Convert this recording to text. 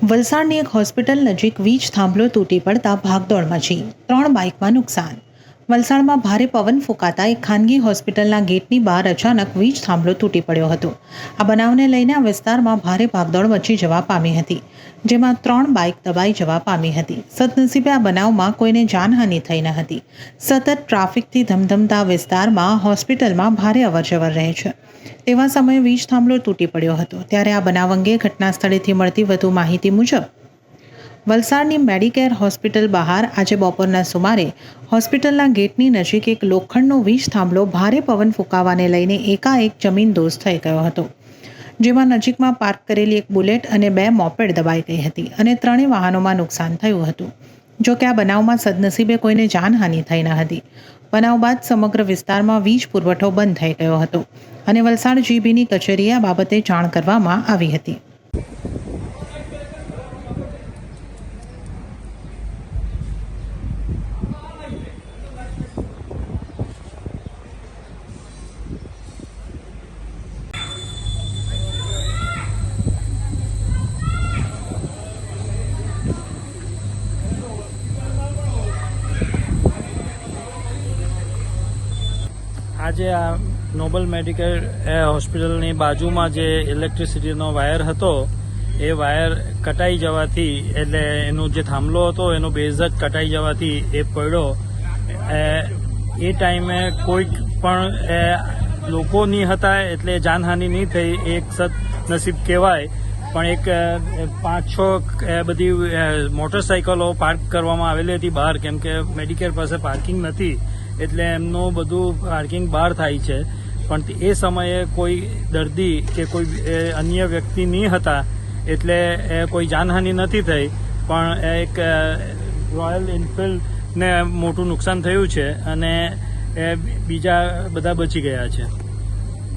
વલસાડની એક હોસ્પિટલ નજીક વીજ થાંભલો તૂટી પડતા ભાગદોડમાં મચી ત્રણ બાઇકમાં નુકસાન. વલસાડમાં ભારે પવન ફૂંકાતા એક ખાનગી હોસ્પિટલના ગેટની બહાર અચાનક વીજ થાંભલો તૂટી પડ્યો હતો. આ બનાવને લઈને આ વિસ્તારમાં ભારે ભાગદોડ મચી જવા પામી હતી, જેમાં ત્રણ બાઇક દબાઈ જવા પામી હતી. સદનસીબે આ બનાવમાં કોઈને જાનહાનિ થઈ ન હતી. સતત ટ્રાફિકથી ધમધમતા વિસ્તારમાં હોસ્પિટલમાં ભારે અવરજવર રહે છે. તેવા સમયે વીજ થાંભલો તૂટી પડ્યો હતો. ત્યારે આ બનાવ અંગે ઘટના સ્થળેથી મળતી વધુ માહિતી મુજબ વલસાડની મેડિકેર હોસ્પિટલ બહાર આજે બપોરના સુમારે હોસ્પિટલના ગેટની નજીક એક લોખંડનો વીજ થાંભલો ભારે પવન ફૂંકાવાને લઈને એકાએક જમીન દોસ્ત થઈ ગયો હતો, જેમાં નજીકમાં પાર્ક કરેલી એક બુલેટ અને બે મોપેડ દબાઈ ગઈ હતી અને ત્રણેય વાહનોમાં નુકસાન થયું હતું. જો કે આ બનાવમાં સદનસીબે કોઈને જાનહાનિ થઈ ન હતી. બનાવ બાદ સમગ્ર વિસ્તારમાં વીજ પુરવઠો બંધ થઈ ગયો હતો અને વલસાડ જીબીની કચેરીએ આ બાબતે જાણ કરવામાં આવી હતી. આજે આ નોબલ મેડિકલ હોસ્પિટલની બાજુમાં જે ઇલેક્ટ્રિસિટીનો વાયર હતો, એ વાયર કટાઈ જવાથી, એટલે એનો જે થાંભલો હતો, એનો બેઝ જ કટાઈ જવાથી એ પડ્યો. એ ટાઈમે કોઈક પણ લોકો નહીં હતા, એટલે જાનહાનિ નહીં થઈ, એક સદનસીબ કહેવાય. પણ એક પાંચ, છ બધી મોટરસાઇકલો પાર્ક કરવામાં આવેલી હતી બહાર, કેમ કે મેડિકેર પાસે પાર્કિંગ નથી. એટલે એમનું બધું પાર્કિંગ બહાર થાય છે. પણ એ સમયે કોઈ દર્દી કે કોઈ અન્ય વ્યક્તિ નહીં હતા, એટલે એ કોઈ જાનહાનિ નથી થઈ. પણ એક રોયલ એનફિલ્ડને મોટું નુકસાન થયું છે અને એ બીજા બધા બચી ગયા છે.